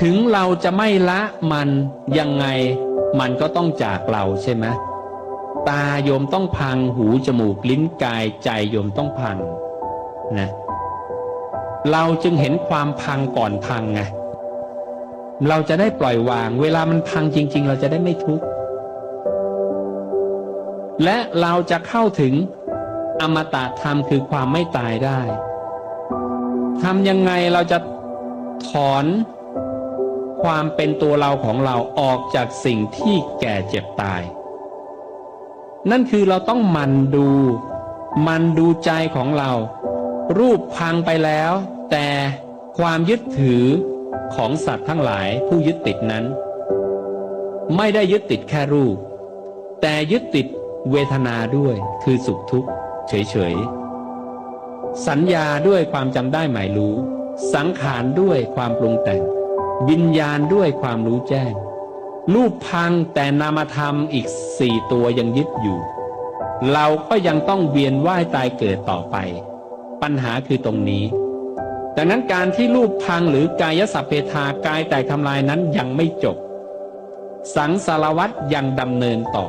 ถึงเราจะไม่ละมันยังไงมันก็ต้องจากเราใช่ไหมตาโยมต้องพังหูจมูกลิ้นกายใจโยมต้องพังนะเราจึงเห็นความพังก่อนพังไงเราจะได้ปล่อยวาง เวลามันพังจริง ๆ เราจะได้ไม่ทุกข์และเราจะเข้าถึงอมตะธรรมคือความไม่ตายได้ทำยังไงเราจะ ถอนความเป็นตัวเราของเราออกจากสิ่งที่แก่เจ็บตาย นั่นคือเราต้องมันดู มันดูใจของเรา รูปพังไปแล้ว แต่ความยึดถือของสัตว์ทั้งหลายผู้ยึดติดนั้น ไม่ได้ยึดติดแค่รูป แต่ยึดติดเวทนาด้วยคือสุขทุกข์เฉยๆ สัญญาด้วยความจำได้หมายรู้ สังขารด้วยความปรุงแต่ง วิญญาณด้วยความรู้แจ้ง รูปพังแต่นามธรรมอีกสี่ตัวยังยึดอยู่ เราก็ยังต้องเวียนว่ายตายเกิดต่อไป ปัญหาคือตรงนี้ดังนั้นการที่รูปพังหรือกายสัพเพทากายแตกทำลายนั้นยังไม่จบ สังสารวัตรยังดำเนินต่อ